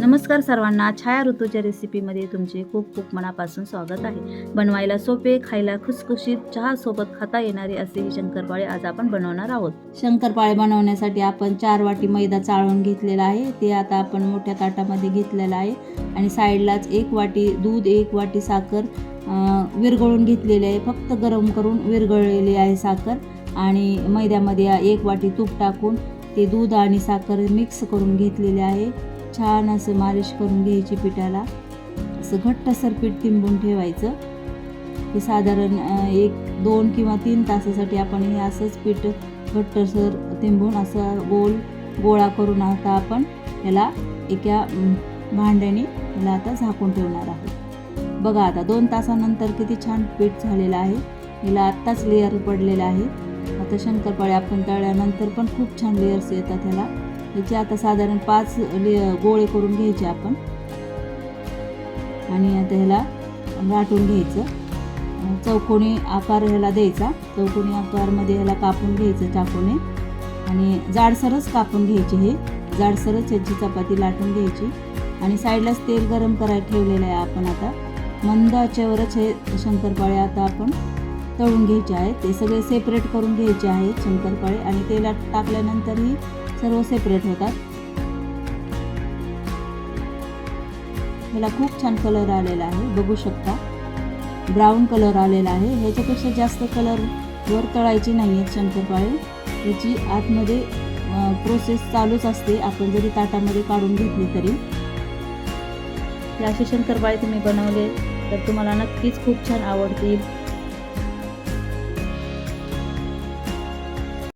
नमस्कार सर्वांना. छाया ऋतूच्या रेसिपीमध्ये तुमचे खूप खूप मनापासून स्वागत आहे. बनवायला सोपे खायला खुसखुशीत चहा सोबत खाता येणारे असे हे शंकरपाळे आज आपण बनवणार आहोत. शंकरपाळे बनवण्यासाठी आपण चार वाटी मैदा चाळून घेतलेला आहे. ते आता आपण मोठ्या ताटामध्ये घेतलेलं आहे. आणि साईडलाच एक वाटी दूध एक वाटी साखर विरघळून घेतलेली आहे. फक्त गरम करून विरघळलेली आहे साखर. आणि मैद्यामध्ये एक वाटी तूप टाकून ते दूध आणि साखर मिक्स करून घेतलेले आहे. छान असं मालिश करून घ्यायची पिठाला. असं घट्टसर पीठ तिंबून ठेवायचं. हे साधारण एक दोन किंवा तीन तासासाठी आपण हे असंच पीठ घट्टसर तिंबून असं गोल गोळा करून आता आपण याला एका भांड्याने याला आता झाकून ठेवणार आहोत. बघा आता दोन तासानंतर किती छान पीठ झालेलं आहे. याला आत्ताच लेअर पडलेलं आहे. आता शंकरपाळे आपण तळल्यानंतर पण खूप छान लेअर्स येतात ह्याला. त्याचे आता साधारण पाच गोळे करून घ्यायचे आपण. आणि आता ह्याला लाटून घ्यायचं. चौकोनी आकार ह्याला द्यायचा. चौकोनी आकारमध्ये ह्याला कापून घ्यायचं चाकूने. आणि जाडसरच कापून घ्यायचे हे. जाडसरच ह्याची चपाती लाटून घ्यायची. आणि साईडलाच तेल गरम करायला ठेवलेलं आहे आपण आता. मंद आचेवरच हे शंकरपाळे आता आपण तळून घ्यायचे आहेत. ते सगळे सेपरेट करून घ्यायचे आहेत शंकरपाळे. आणि तेलात टाकल्यानंतरही सर्व सेपरेट होतात. याला खूप छान कलर आलेला आहे बघू शकता. ब्राऊन कलर आलेला आहे. ह्याच्यापेक्षा जास्त कलर वर तळायची नाही आहेत शंकरपाळे याची आतमध्ये प्रोसेस चालूच असते. आपण जरी ताटामध्ये काढून घेतली तरी. हे असे शंकरपाळे तुम्ही बनवले तर तुम्हाला नक्कीच खूप छान आवडतील.